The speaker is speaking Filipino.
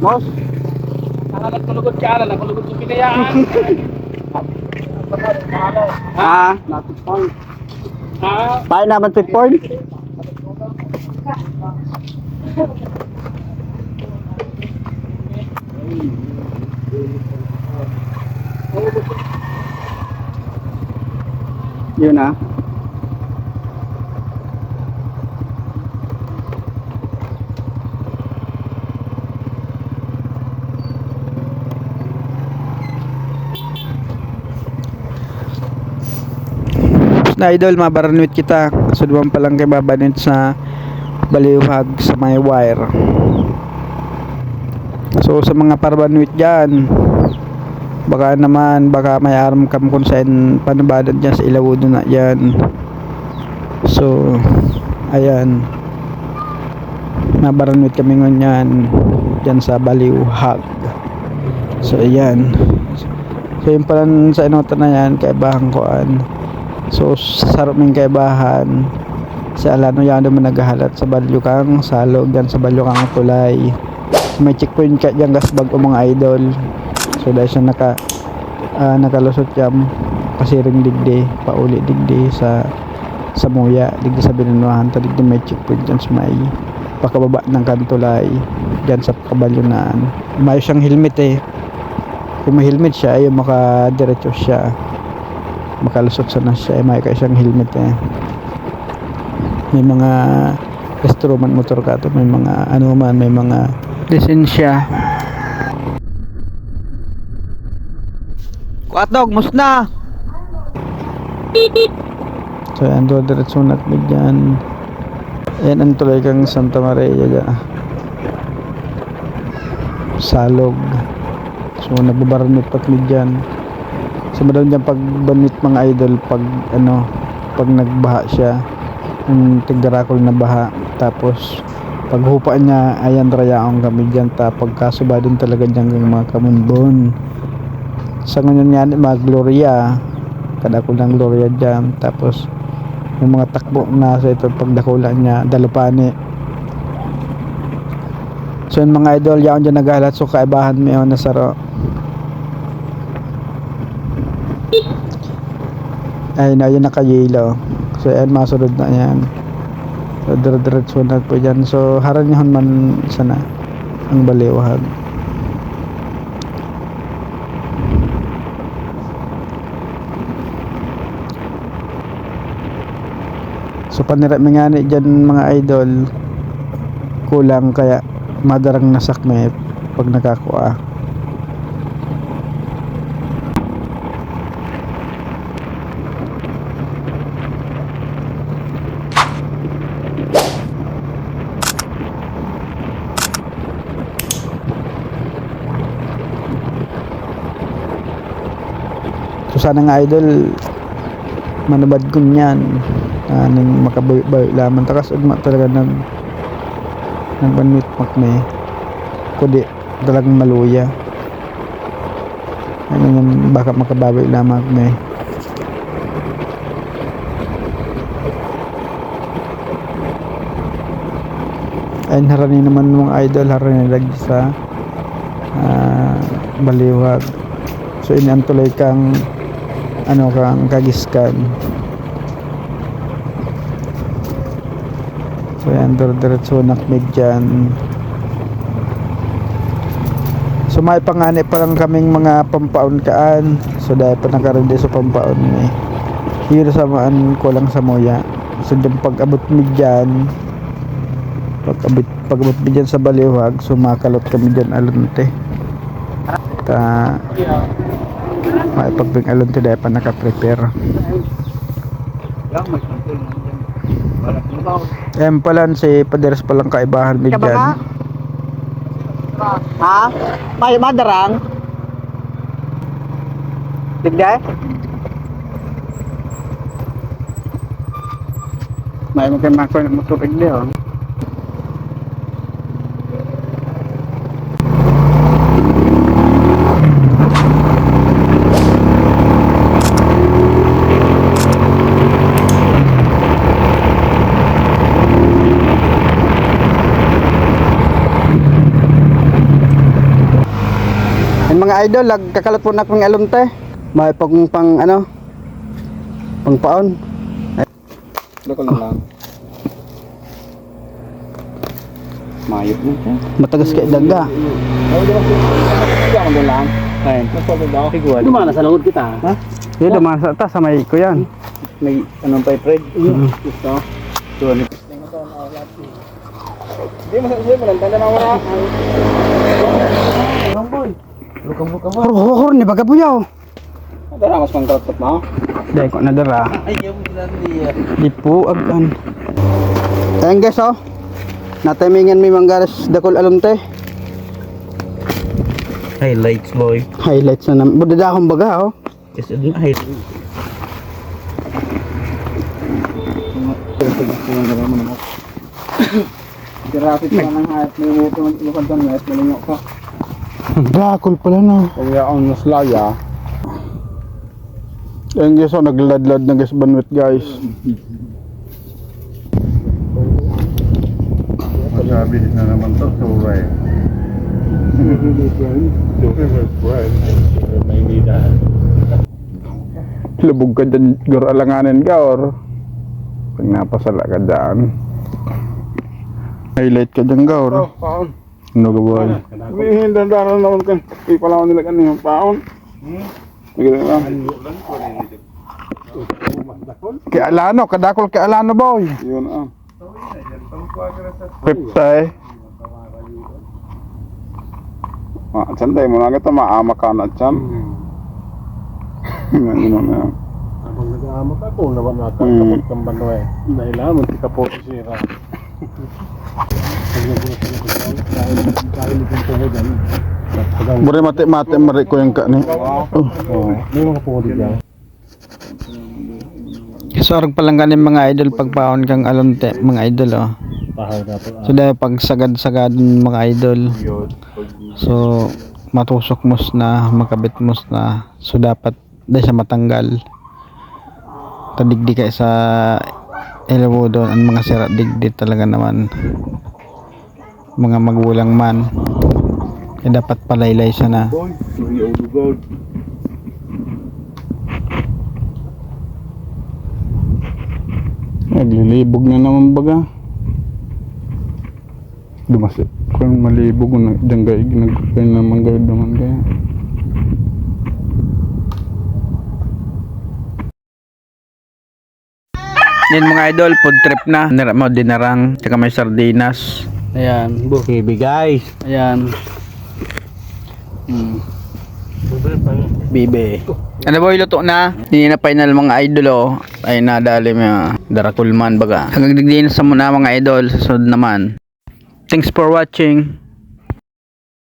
Mos? Nakalat kulugod ka ala, nakulugod sa pinayaan. Ah, napit point. Ha? Paano naman pit point? Yun ah. Na idol mabaranwit kita sudwan pa lang kay babanit sa baliwhag sa may wire. So sa mga parabanwit dyan baka naman baka may arm kam kung saan panabadan dyan sa ilawod na yan so ayan. Mabaranwit kami ngayon yan dyan sa baliwhag so ayan. So yun pala sa inota na yan kaibahan ko an So sarap ng kaibahan sa alano yan naman naghahalat sa balyukang salog yan sa balyukang tulay may checkpoint ka dyan gasbag o mga idol. So dahil siya naka ah, nakalusot yan pasiring digdi pauli digdi sa sa muya digdi sa binanuhan ta digdi may checkpoint dyan sa may pakababa ng kantulay dyan sa kabalyunaan may siyang helmet eh. Kung may helmet siya ay makadiretso siya makalusot sana siya eh, may siyang helmet eh. May mga instrument motor ka to may mga ano man may mga lisensya. Kuatog, musna! So yan, do diretso nat mo dyan yan ang tuloy kang Santa Maria dyan salog. So nababaranit pat mo dyan So madam dyan pag banit mga idol pag ano pag nagbaha siya. Yung tigdarakol na baha. Tapos pag hupa niya ayan rayaong kami dyan. Ta pagkasuba din talaga dyan ng mga kamunbon sa ngayon nga mga gloria kadako ng gloria dyan. Tapos yung mga takbo na sa ito pagdakulan niya dalupani. So yun mga idol yaon dyan naghahalat so kaibahan mo yun nasaro ayun ayun nakayelo so ayan masunod na yan. So dire-diretso na po dyan so haranihon man sana ang baliwahag so panira mingani dyan mga idol. Kulang kaya madarang nasakme pag nakakuha So sana nga idol manubad ko niyan. Uh, ning makabayo laman. Takas ugma talaga nag nagbanwit makme kundi talagang maluya. Ano yung baka makabawi lamang me ayun harani naman mga idol harani lagi sa ah, baliwag. So tuloy kang ano kang kagiskan. So yan diretso nakmig dyan. So may pangani pa lang kaming mga pampaon kaan. So dahil pa nakarindi sa pampaon eh. Hiro samaan ko lang sa moya. So dyan pag abot mi dyan pag abot, pag abot mi dyan sa baliwag so makalot kami dyan alunte ta may pagbing alon to dahil pa naka-prepare Em pala si Paderes palang kaibahan ba dyan? Ha? May madarang? Digday? may mga mako na matubig diyo mga idol, nagkakalat po na akong alunte. May pang pang ano, pang paon. Loko lang lang. Mayot mo siya. Matagas kay daga. Ay, di ba? Hindi ako lang. Ayun. Nagpapag ako. Kiguan. Dumana sa lungod kita. Ha? Yun, dumaan sa ta, sa may ko yan. May anong pa Fred? Gusto. Tuwan. Hindi mo sabi mo lang tanda na wala. Ang boy. Lukang buka mo. Hor, hor, ni baga buyaw. Dara mas pang katot mo. Dahil ko nadara. Ay, yung sila niya. Di po, agan. Ayan guys, oh. Natimingan mi manggaras dakol alunte. Highlights boy. Highlights na naman. Budada akong baga, oh. Kasi din highlights. Dirapit pa ng hayat may muto ng ilukad ka met, malingok ka. Dakol pala, no. Kung yaon na slaya, Ayan guys, oh, nagladlad na guys banwit guys. Masabi na naman to, suray. Lubog ka dyan, gor alanganin ka or pag napasala ka dyan. Highlight ka dyan ka or Oh, paon. Ano ka boy? Humihin dandaran naman kan. Pala nila kanina, paon. Sige lang. Kay Alano, kadakol kay Alano boy. Yun ah. Piptay. Ah, chan tayo mo na kita maama ka na chan. Ano na. Abang nag-aamak ako, naman Hmm. nakakapot kang bano eh. Nailaman, di ka po sisira. Bure mati mati mari ko yung ka ni. Oh. May mga po dyan. So, arag palang ganin mga idol pagpaon kang alunte, mga idol, oh. So, dahil pag sagad-sagad mga idol. So, matusok mos na, makabit mos na. So, dapat dahil siya matanggal. Tadigdi kay sa elbow doon ang mga sira digdi talaga naman. Mga magulang man. Kaya dapat palaylay siya na. Naglilibog na naman baga. Dumasi. Kung malibog na dyan gaya ginagupin naman gaya naman kaya. Yan mga idol, food trip na. Nira mo dinarang, tsaka may sardinas. Ayan, bukibi guys. Ayan. Hmm. Bibe. Ano ba luto na? Hindi na final mga idol oh. Ay nadali mga darakulman baga. Hanggang digdiin sa muna mga idol. Sa sunod naman. Thanks for watching.